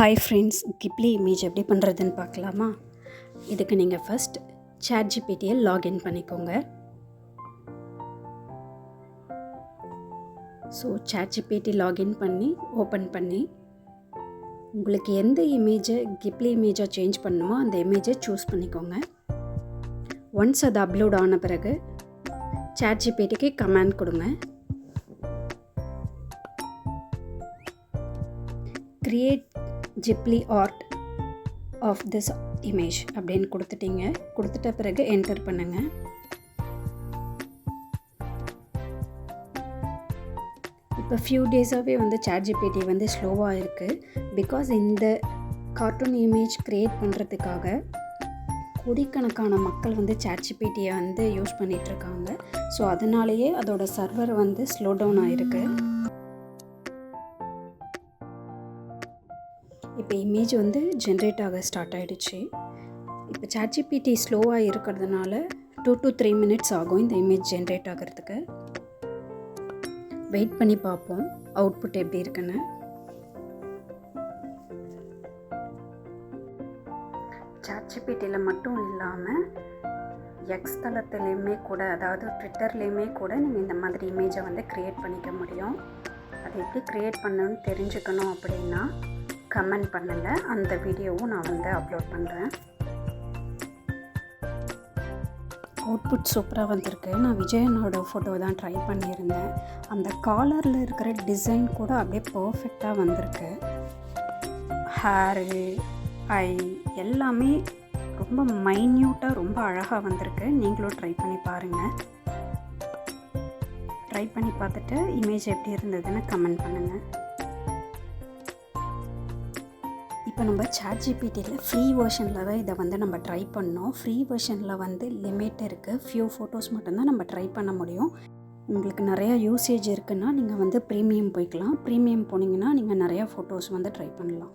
Hi friends Ghibli image எப்படி பண்ணுறதுன்னு பார்க்கலாமா? இதுக்கு நீங்கள் ஃபஸ்ட் சேட் ஜிபிடியை லாகின் பண்ணிக்கோங்க. ஸோ சேட் ஜிபிடி லாகின் பண்ணி ஓப்பன் பண்ணி உங்களுக்கு எந்த இமேஜை கிப்லி இமேஜாக சேஞ்ச் பண்ணுமோ அந்த இமேஜை சூஸ் பண்ணிக்கோங்க. ஒன்ஸ் அது அப்லோட் ஆன பிறகு சேட் ஜிபிடிக்கு கமெண்ட் கொடுங்க. Create Ghibli art of this image அப்படின்னு கொடுத்துட்டீங்க. கொடுத்துட்ட பிறகு என்டர் பண்ணுங்கள் இப்போ ஃபியூ டேஸாகவே வந்து சேட் ஜிபிடி வந்து ஸ்லோவாக இருக்குது பிகாஸ் இந்த கார்ட்டூன் இமேஜ் க்ரியேட் பண்ணுறதுக்காக கோடிக்கணக்கான மக்கள் வந்து சேட் ஜிபிடியை வந்து யூஸ் பண்ணிகிட்ருக்காங்க ஸோ அதனாலேயே அதோட சர்வர் வந்து ஸ்லோ டவுன் ஆகிருக்கு இப்போ இமேஜ் வந்து ஜென்ரேட் ஆக ஸ்டார்ட் ஆகிடுச்சு இப்போ சாட்ஜிபிடி ஸ்லோவாக இருக்கிறதுனால டூ டு த்ரீ மினிட்ஸ் ஆகும் இந்த இமேஜ் ஜென்ரேட் ஆகிறதுக்கு. வெயிட் பண்ணி பார்ப்போம். அவுட்புட் எப்படி இருக்குன்னு. சாட்ஜிபிடியில் மட்டும் இல்லாமல் எக்ஸ் தளத்துலேயுமே கூட அதாவது ட்விட்டர்லேயுமே கூட நீங்கள் இந்த மாதிரி இமேஜை வந்து க்ரியேட் பண்ணிக்க முடியும். அது எப்படி க்ரியேட் பண்ணணும்னு தெரிஞ்சுக்கணும் அப்படின்னா கமெண்ட் பண்ணுங்கள் அந்த வீடியோவும் நான் வந்து அப்லோட் பண்ணுறேன் அவுட்புட் சூப்பராக வந்திருக்கு. நான் விஜயனோட ஃபோட்டோ தான் ட்ரை பண்ணியிருந்தேன். அந்த காலரில் இருக்கிற டிசைன் கூட அப்படியே பர்ஃபெக்டாக வந்திருக்கு. ஹேரு ஐ எல்லாமே ரொம்ப மைன்யூட்டாக ரொம்ப அழகாக வந்திருக்கு. நீங்களும் ட்ரை பண்ணி பாருங்கள் ட்ரை பண்ணி பார்த்துட்டு இமேஜ் எப்படி இருந்ததுன்னு கமெண்ட் பண்ணுங்கள் இப்போ நம்ம சாட் ஜிபிடியில் ஃப்ரீ வேர்ஷனில் தான் இதை வந்து நம்ம ட்ரை பண்ணோம். ஃப்ரீ வேர்ஷனில் வந்து லிமிட் இருக்குது ஃபியூ ஃபோட்டோஸ் மட்டும்தான் நம்ம ட்ரை பண்ண முடியும். உங்களுக்கு நிறையா யூசேஜ் இருக்குன்னா நீங்கள் வந்து ப்ரீமியம் போய்க்கலாம். ப்ரீமியம் போனீங்கன்னா நீங்கள் நிறையா ஃபோட்டோஸ் வந்து ட்ரை பண்ணலாம்.